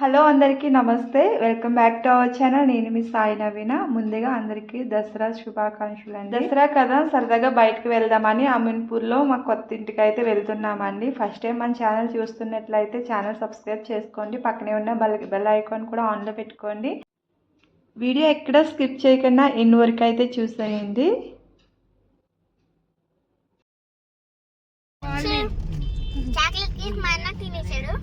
Hello అందరికీ నమస్తే. Welcome back to our channel. నేను మీ సాయి నవీన. ముందుగా అందరికీ దసరా శుభాకాంక్షలు అండి దసరా కదా? సరదాగా బయటకు వెళ్దామని అమీన్పూర్లో మా కొత్త ఇంటికి అయితే వెళ్తున్నామండి. ఫస్ట్ టైం మన ఛానల్ చూస్తున్నట్లయితే ఛానల్ సబ్స్క్రైబ్ చేసుకోండి. పక్కనే ఉన్న బెల్ బెల్ ఐకాన్ కూడా ఆన్లో పెట్టుకోండి. వీడియో ఎక్కడ స్కిప్ చేయకుండా ఎన్ని వరకు అయితే చూసేయండి. చాక్లెట్ కేక్ మా అన్న తినేసాడు.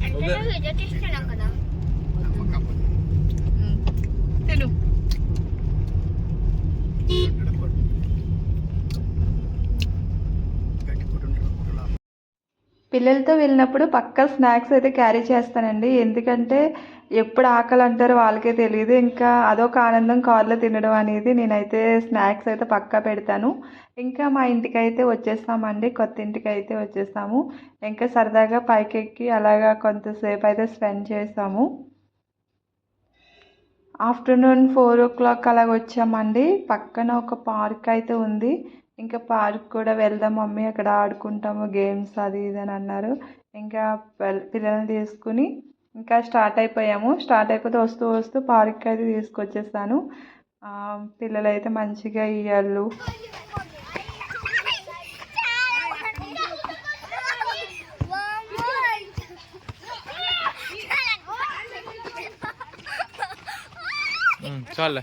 అంటే నువ్వు ఎదురు ఇస్తున్నావు కదా తిను పిల్లలతో వెళ్ళినప్పుడు పక్క స్నాక్స్ అయితే క్యారీ చేస్తానండి. ఎందుకంటే ఎప్పుడు ఆకలి అంటారో వాళ్ళకే తెలియదు ఇంకా అదొక ఆనందం కార్లో తినడం అనేది నేనైతే స్నాక్స్ అయితే పక్కా పెడతాను. ఇంకా మా ఇంటికైతే వచ్చేస్తామండి. కొత్త ఇంటికి అయితే వచ్చేస్తాము. ఇంకా సరదాగా పైకెక్కి అలాగా కొంతసేపు అయితే స్పెండ్ చేసాము ఆఫ్టర్నూన్ ఫోర్ ఓ క్లాక్ అలాగ వచ్చామండి పక్కన ఒక పార్క్ అయితే ఉంది. ఇంకా పార్క్ కూడా వెళ్దాం మమ్మీ అక్కడ ఆడుకుంటాము గేమ్స్ అది ఇది అని అన్నారు. ఇంకా పిల్లల్ని తీసుకుని ఇంకా స్టార్ట్ అయిపోయాము. స్టార్ట్ అయిపోతే వస్తూ వస్తూ పార్క్ అయితే తీసుకొచ్చేసాను. పిల్లలు పిల్లలైతే మంచిగా ఇయ్యాళ్ళు. చాలే.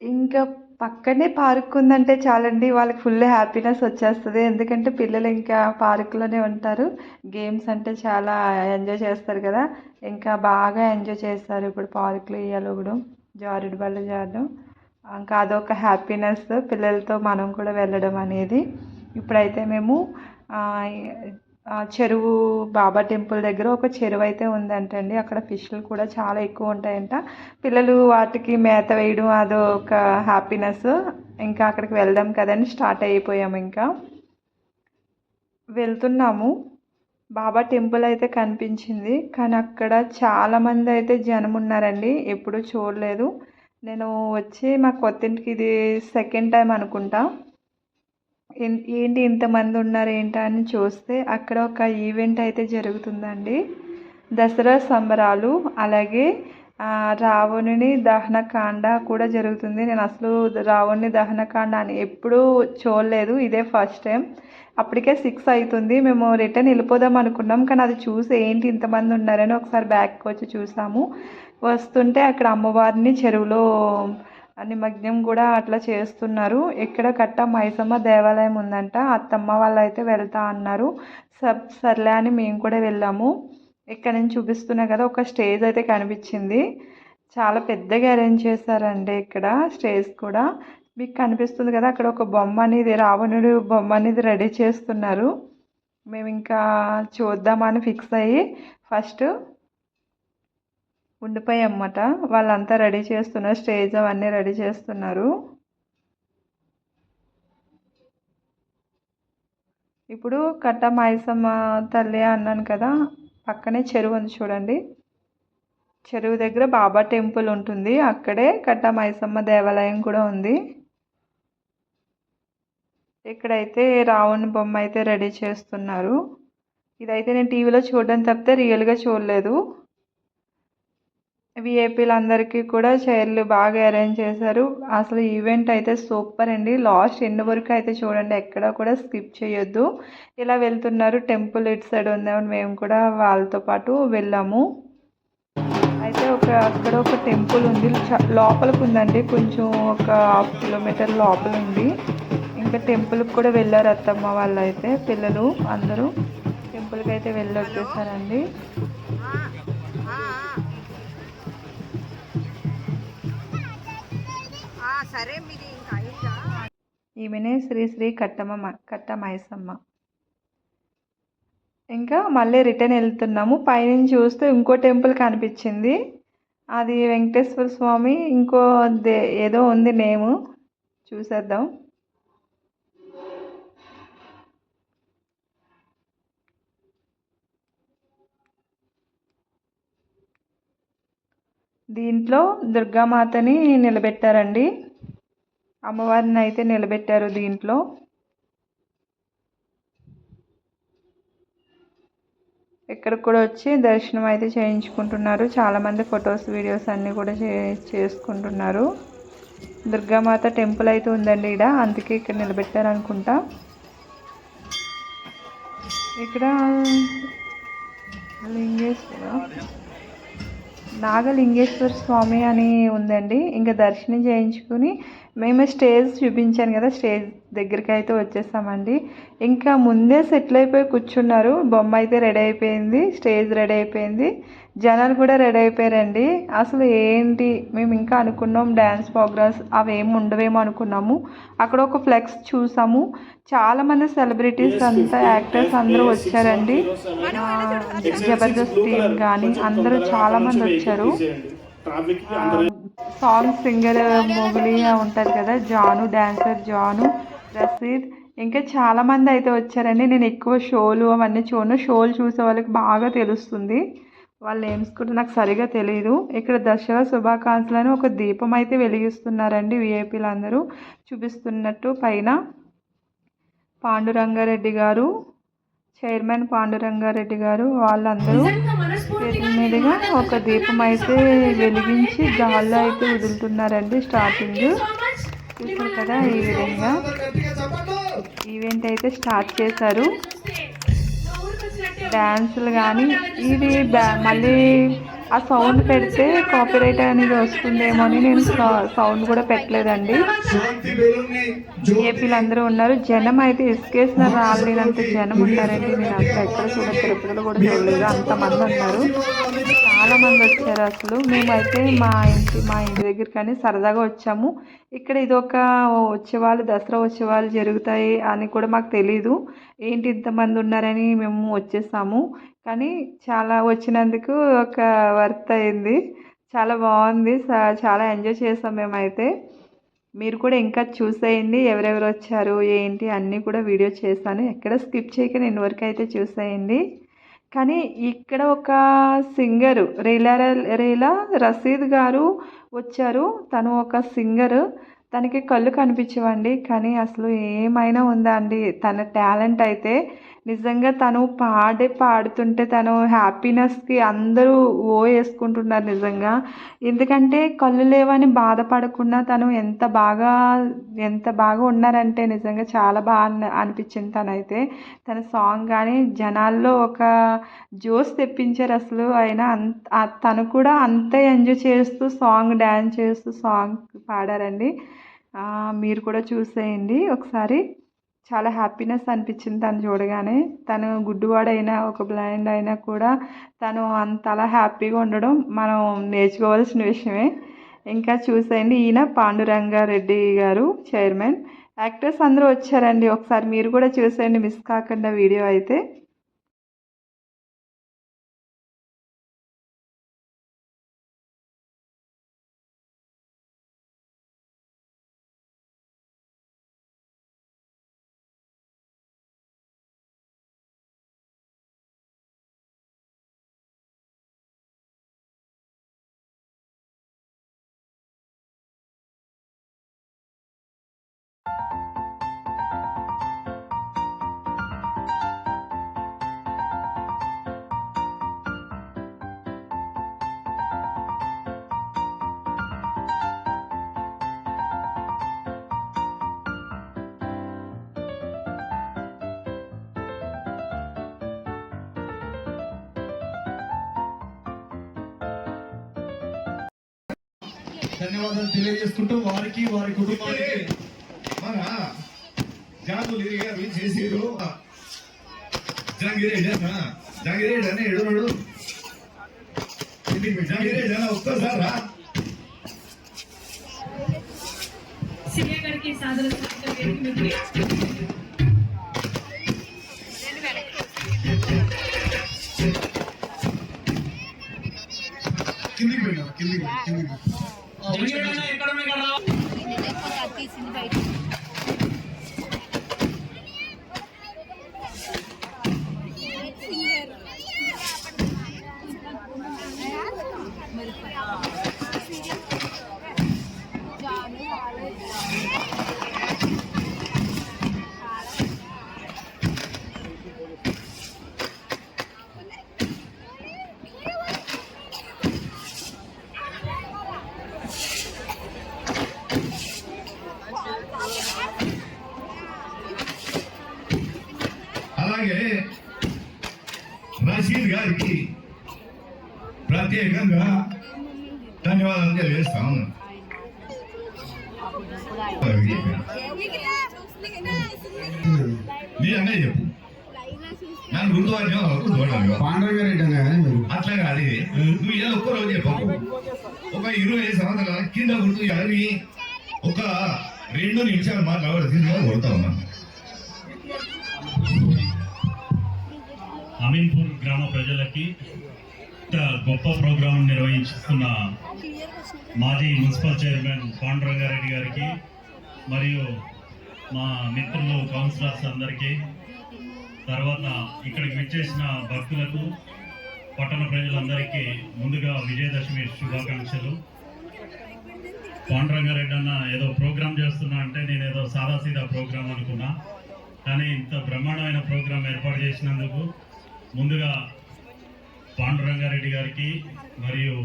ఇంకా పక్కనే పార్క్ ఉందంటే చాలండి వాళ్ళకి ఫుల్ హ్యాపీనెస్ వచ్చేస్తుంది. ఎందుకంటే పిల్లలు ఇంకా పార్కులోనే ఉంటారు. గేమ్స్ అంటే చాలా ఎంజాయ్ చేస్తారు కదా. ఇంకా బాగా ఎంజాయ్ చేస్తారు ఇప్పుడు పార్కులు ఇయ్యాలగడం జారుడు బళ్ళు జారడం ఇంకా అదొక హ్యాపీనెస్. పిల్లలతో మనం కూడా వెళ్ళడం అనేది. ఇప్పుడైతే మేము చెరువు బాబా టెంపుల్ దగ్గర ఒక చెరువు అయితే ఉందంటండి. అక్కడ ఫిష్లు కూడా చాలా ఎక్కువ ఉంటాయంట. పిల్లలు వాటికి మేత వేయడం అదొక హ్యాపీనెస్ ఇంకా అక్కడికి వెళ్దాం కదండి స్టార్ట్ అయిపోయాము ఇంకా. వెళ్తున్నాము. బాబా టెంపుల్ అయితే కనిపించింది. కానీ అక్కడ చాలామంది అయితే జనం ఉన్నారండి. ఎప్పుడూ చూడలేదు. నేను వచ్చి మా కొత్తింటికి ఇది సెకండ్ టైం అనుకుంటా. ఏంటి ఇంతమంది ఉన్నారు ఏంటా అని చూస్తే అక్కడ ఒక ఈవెంట్ అయితే జరుగుతుందండి. దసరా సంబరాలు అలాగే రావణుని దహనకాండ కూడా జరుగుతుంది. నేను అసలు రావణుని దహనకాండ అని ఎప్పుడూ చూడలేదు. ఇదే ఫస్ట్ టైం. అప్పటికే సిక్స్ అవుతుంది. మేము రిటర్న్ వెళ్ళిపోదాం అనుకున్నాం కానీ అది చూసి ఏంటి ఇంతమంది ఉన్నారని ఒకసారి బ్యాక్కి వచ్చి చూసాము. వస్తుంటే అక్కడ అమ్మవారిని చెరువులో నిమగ్నం కూడా అట్లా చేస్తున్నారు. ఇక్కడ కట్ట మైసమ్మ దేవాలయం ఉందంట అత్తమ్మ వాళ్ళు అయితే వెళ్తా అన్నారు. సబ్ సర్లే అని మేము కూడా వెళ్ళాము. ఇక్కడ నుంచి చూపిస్తున్నా కదా ఒక స్టేజ్ అయితే కనిపించింది. చాలా పెద్దగా అరేంజ్ చేశారండి ఇక్కడ స్టేజ్ కూడా. మీకు కనిపిస్తుంది కదా అక్కడ ఒక బొమ్మ అనేది రావణుడు బొమ్మ అనేది రెడీ చేస్తున్నారు. మేము ఇంకా చూద్దామని ఫిక్స్ అయ్యి ఫస్ట్ ఉండిపోయి అమ్మట వాళ్ళంతా రెడీ చేస్తున్నారు స్టేజ్ అవన్నీ రెడీ చేస్తున్నారు. ఇప్పుడు కట్ట మైసమ్మ తల్లి అన్నాను కదా పక్కనే చెరువు ఉంది చూడండి. చెరువు దగ్గర బాబా టెంపుల్ ఉంటుంది. అక్కడే కట్ట మైసమ్మ దేవాలయం కూడా ఉంది. ఇక్కడైతే రావణ్ బొమ్మ అయితే రెడీ చేస్తున్నారు. ఇదైతే నేను టీవీలో చూడడం తప్పితే రియల్గా చూడలేదు. విఐపీలు అందరికీ కూడా చైర్లు బాగా అరేంజ్ చేశారు. అసలు ఈవెంట్ అయితే సూపర్ అండి. లాస్ట్ ఎండ్ వరకు అయితే చూడండి ఎక్కడ కూడా స్కిప్ చేయొద్దు. ఇలా వెళ్తున్నారు టెంపుల్ ఇటు సైడ్ ఉందామని మేము కూడా వాళ్ళతో పాటు వెళ్ళాము. అయితే ఒక అక్కడ ఒక టెంపుల్ ఉంది. లోపలికి ఉందండి. కొంచెం ఒక హాఫ్ కిలోమీటర్ లోపల ఉంది. ఇంకా టెంపుల్కి కూడా వెళ్ళారు అత్తమ్మ వాళ్ళు అయితే పిల్లలు అందరూ. టెంపుల్కి అయితే వెళ్ళి సరే మీది ఇంకా అయిందా? ఈమెనే శ్రీ శ్రీ కట్టమ్మ కట్ట మైసమ్మ ఇంకా మళ్ళీ రిటర్న్ వెళ్తున్నాము. పైనుంచి చూస్తే ఇంకో టెంపుల్ కనిపించింది. అది వెంకటేశ్వర స్వామి ఇంకో దే ఏదో ఉంది నేము. చూసేద్దాం. దీంట్లో దుర్గామాతని నిలబెట్టారండి. అమ్మవారిని అయితే నిలబెట్టారు దీంట్లో. ఇక్కడ కూడా వచ్చి దర్శనం అయితే చేయించుకుంటున్నారు. చాలామంది ఫొటోస్ వీడియోస్ అన్నీ కూడా చే చేసుకుంటున్నారు. దుర్గామాత టెంపుల్ అయితే ఉందండి ఇక్కడ అందుకే ఇక్కడ నిలబెట్టారు అనుకుంటా ఇక్కడ లింగేశ్వర నాగలింగేశ్వర స్వామి అని ఉందండి. ఇంకా దర్శనం చేయించుకుని మేము స్టేజ్ చూపించాను కదా స్టేజ్ దగ్గరికి అయితే వచ్చేసామండి. ఇంకా ముందే సెటిల్ అయిపోయి కూర్చున్నారు. బొమ్మ అయితే రెడీ అయిపోయింది స్టేజ్ రెడీ అయిపోయింది. జనాలు కూడా రెడీ అయిపోయారండి. అసలు ఏంటి? మేము ఇంకా అనుకున్నాం డ్యాన్స్ ప్రోగ్రామ్స్ అవి ఏమి ఉండవేమో అనుకున్నాము. అక్కడ ఒక ఫ్లెక్స్ చూసాము. చాలామంది సెలబ్రిటీస్ అంతా యాక్టర్స్ అందరూ వచ్చారండి. జబర్దస్త్ టీం కానీ అందరూ చాలామంది వచ్చారు. సాంగ్ సింగర్ మొగులి ఉంటారు కదా జాను డాన్సర్ జాను రసీద్. ఇంకా చాలామంది అయితే వచ్చారండి. నేను ఎక్కువ షోలు అవన్నీ చూడను. షోలు చూసే వాళ్ళకి బాగా తెలుస్తుంది. వాళ్ళ నేమ్స్ కూడా నాకు సరిగా తెలియదు ఇక్కడ దసరా శుభాకాంక్షలు అని ఒక దీపం అయితే వెలిగిస్తున్నారండి విఐపీలు అందరూ చూపిస్తున్నట్టు పైన పాండురంగారెడ్డి గారు చైర్మన్ పాండురంగారెడ్డి గారు వాళ్ళందరూ చేతుల మీదుగా ఒక దీపం అయితే వెలిగించి గాల్లో అయితే వదులుతున్నారండి స్టార్టింగ్. చూసారు కదా ఈ విధంగా ఈవెంట్ అయితే స్టార్ట్ చేశారు. డ్యాన్సులు కానీ ఇది మళ్ళీ ఆ సౌండ్ పెడితే కాపీరైట్ అనేది వస్తుందేమో అని నేను సౌండ్ కూడా పెట్టలేదండి. ఏపీలు అందరూ ఉన్నారు. జనం అయితే ఇసుకేసిన రాలేదంత జనం ఉన్నారండి నేను అసలు ఎక్కడ చూడ తిరుపతిలో కూడా చూడలేదు. అంతమంది ఉన్నారు. చాలామంది వచ్చారు అసలు. మేమైతే మా ఇంటి మా ఇంటి దగ్గర కానీ సరదాగా వచ్చాము. ఇక్కడ ఇదొక ఉత్సవాలు దసరా ఉత్సవాలు జరుగుతాయి అని కూడా మాకు తెలీదు. ఏంటి ఇంతమంది ఉన్నారని మేము వచ్చేసాము. కానీ చాలా వచ్చినందుకు ఒక వర్త్ అయింది. చాలా బాగుంది. చాలా ఎంజాయ్ చేసాం మేమైతే. మీరు కూడా ఇంకా చూసేయండి. ఎవరెవరు వచ్చారు ఏంటి అన్నీ కూడా వీడియో చేశాను ఎక్కడ స్కిప్ చేయక నేను వరకు అయితే చూసేయండి. కానీ ఇక్కడ ఒక సింగరు రీలా రీలా రసీద్ గారు వచ్చారు. తను ఒక సింగర్. తనకి కళ్ళు కనిపించవండి. కానీ అసలు ఏమైనా ఉందా అండి? తన టాలెంట్ అయితే నిజంగా తను పాడే పాడుతుంటే తను హ్యాపీనెస్కి అందరూ ఓ వేసుకుంటున్నారు నిజంగా. ఎందుకంటే కళ్ళు లేవని బాధపడకుండా తను ఎంత బాగా ఎంత బాగా ఉన్నారంటే నిజంగా చాలా బాగా అనిపించింది తనైతే. తన సాంగ్ కానీ జనాల్లో ఒక జోస్ తెప్పించారు అసలు. ఆయన అంత తను కూడా అంతే ఎంజాయ్ చేస్తూ సాంగ్ డ్యాన్స్ చేస్తూ సాంగ్ పాడారండి. మీరు కూడా చూసేయండి ఒకసారి. చాలా హ్యాపీనెస్ అనిపించింది తను చూడగానే. తను గుడ్డువాడైనా ఒక బ్లైండ్ అయినా కూడా తను అంతలా హ్యాపీగా ఉండడం మనం నేర్చుకోవాల్సిన విషయమే. ఇంకా చూసేయండి ఈయన పాండురంగారెడ్డి గారు చైర్మన్ యాక్టర్స్ అందరూ వచ్చారండి. ఒకసారి మీరు కూడా చూసేయండి. మిస్ కాకుండా వీడియో అయితే. ధన్యవాదాలు తెలియజేసుకుంటూ వారికి వారి కుటుంబానికి. మన జాతులు గారు చేసిరు జంగిరేజ్? అన్న ఎడున్నాడు ఒక్కసారా గారికి కిందికి పోయినా కిందికి కిందికి ఎక్కడ రషీద్ గారికి ప్రత్యేకంగా ధన్యవాదాలు తెలియజేస్తాం నీ అన్నయ్య చెప్పు. నన్ను గుర్తుపట్టినా పాండరంగారెడ్డి అట్లా కాదు. నువ్వు ఇలా ఒక్క రోజు చెప్పకు ఒక ఇరవై సంవత్సరాల కింద గుర్తు అవి ఒక రెండు నిమిషాలు మాట్లాడవలసిందిగా కొడతా ఉన్నాను అమీన్పూర్ గ్రామ ప్రజలకి గొప్ప ప్రోగ్రాం నిర్వహిస్తున్న మాజీ మున్సిపల్ చైర్మన్ పాండురంగారెడ్డి గారికి మరియు మా మిత్రులు కౌన్సిలర్స్ అందరికీ తర్వాత ఇక్కడికి విచ్చేసిన భక్తులకు పట్టణ ప్రజలందరికీ ముందుగా విజయదశమి శుభాకాంక్షలు. పాండురంగారెడ్డి అన్న ఏదో ప్రోగ్రాం చేస్తున్నా అంటే నేను ఏదో సాదాసీదా ప్రోగ్రాం అనుకున్నా కానీ ఇంత బ్రహ్మాండమైన ప్రోగ్రాం ఏర్పాటు చేసినందుకు ముందుగా పాండురంగారెడ్డి గారికి మరియు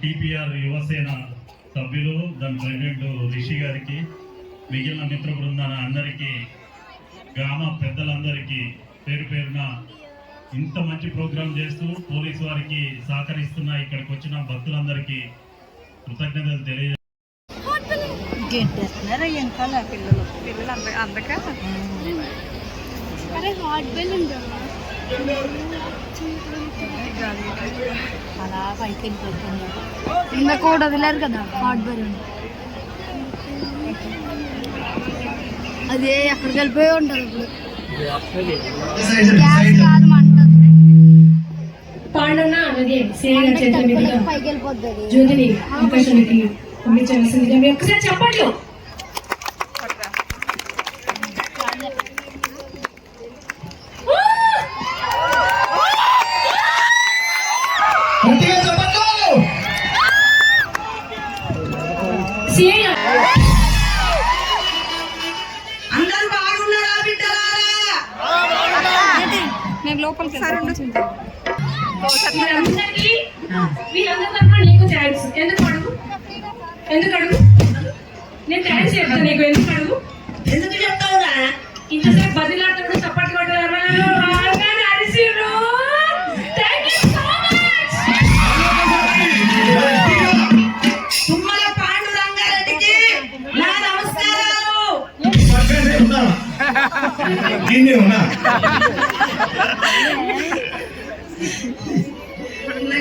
టిపిఆర్ యువసేన సభ్యులు దాని ప్రెసిడెంట్ రిషి గారికి మిగిలిన మిత్ర బృందాల అందరికీ గ్రామ పెద్దలందరికీ పేరు పేరున ఇంత మంచి ప్రోగ్రాం చేస్తూ పోలీసు వారికి సహకరిస్తున్న ఇక్కడికి వచ్చిన భక్తులందరికీ కృతజ్ఞతలు తెలియజే పిల్లలు. పిల్లలు అంద అందక అరే హాట్ బెల్ ఉందా? అలా పైకి వెళ్ళిపోతుంది నిన్న కూడా వదిలేరు కదా హాట్ బెల్ అదే ఎక్కడికి వెళ్ళిపోయి ఉంటారు ఇప్పుడు గ్యాస్ కాదు మంట పాండన్న చేతుల మీదుగా జ్యోతిని అవకాశం పంపించవలసిందిగా మీరు ఒకసారి చెప్పట్లు. థ్యాంక్స్ ఎందుకు అడుగు? ఎందుకు అడుగు? నేను థ్యాంక్స్ చెప్తాను నీకు. ఎందుకు అడుగు? ఎందుకు చెప్తావురా ఇంతసేపు బదిలాడుతున్నాడు చప్పట్లు కొట్టారు అరిసిరు యూ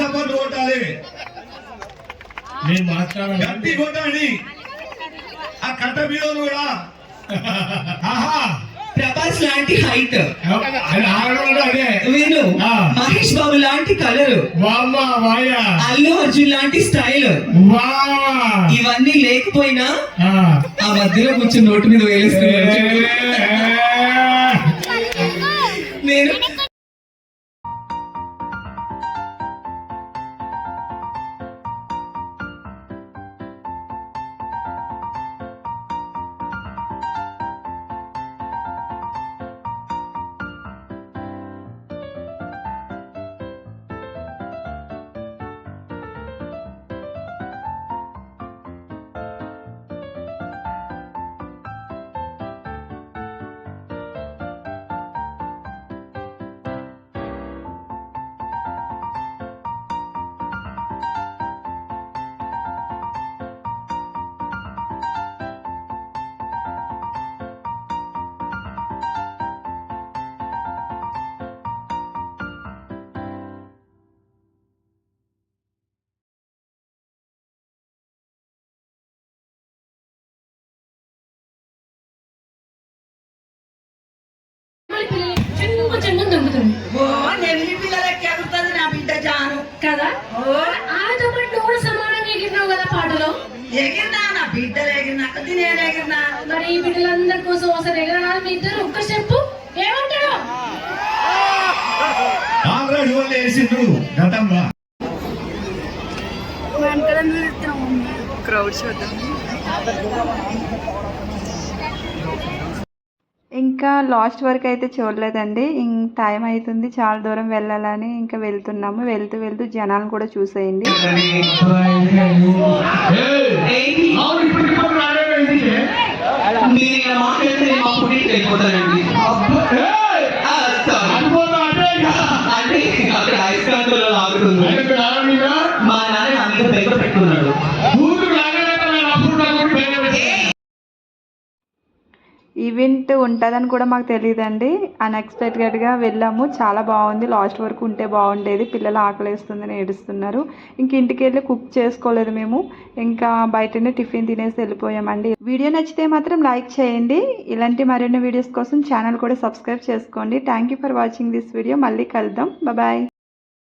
చప్పట్లు కొట్టాలి నేను మాట్లాడాలి గట్టి కొట్టాలి ఆ కట్ట మీద కూడా. ఆహా ప్రభాస్ లాంటి హైట్. ఆ. మహేష్ బాబు లాంటి కలర్. అల్లు అర్జున్ లాంటి స్టైల్. ఇవన్నీ లేకపోయినా ఆ. మధ్యలో కూర్చుని నోటి మీద వేలుస్తున్నాడు చూడు. నేను కదా? ఆమెతో పాటు నువ్వు కూడా సమానంగా ఎగిరినావు కదా పాటలో? ఎగిరినా నా బిడ్డలు ఎగిరినా అది నేను ఎగిరినా? మరి ఈ బిడ్డలందరి కోసం ఒకసారి ఎగరనా మీ ఇద్దరు ఒక్క స్టెప్ ఏమంటాడు ఆల్రెడీ వాళ్ళు వేసిండ్రు గతంలో. క్రౌడ్ చూద్దాం. ఇంకా లాస్ట్ వరకు అయితే చూడలేదండి. ఇం టైం అవుతుంది చాలా దూరం వెళ్ళాలని ఇంకా వెళ్తున్నాము. వెళ్తూ వెళ్తూ జనాలు కూడా చూసేయండి. మా వెళ్ళిపోతానండి ఆ, ఈవెంట్ ఉంటుందని కూడా మాకు తెలియదండి అన్ఎక్స్పెక్టెడ్గా వెళ్ళాము. చాలా బాగుంది. లాస్ట్ వరకు ఉంటే బాగుండేది. పిల్లలు ఆకలేస్తుందని ఏడుస్తున్నారు. ఇంక ఇంటికి వెళ్ళి కుక్ చేసుకోలేదు మేము. ఇంకా బయటనే టిఫిన్ తినేసి వెళ్ళిపోయామండి. వీడియో నచ్చితే మాత్రం లైక్ చేయండి. ఇలాంటి మరిన్ని వీడియోస్ కోసం ఛానల్ కూడా సబ్స్క్రైబ్ చేసుకోండి. Thank you for watching this video మళ్ళీ కలుద్దాం. బాయ్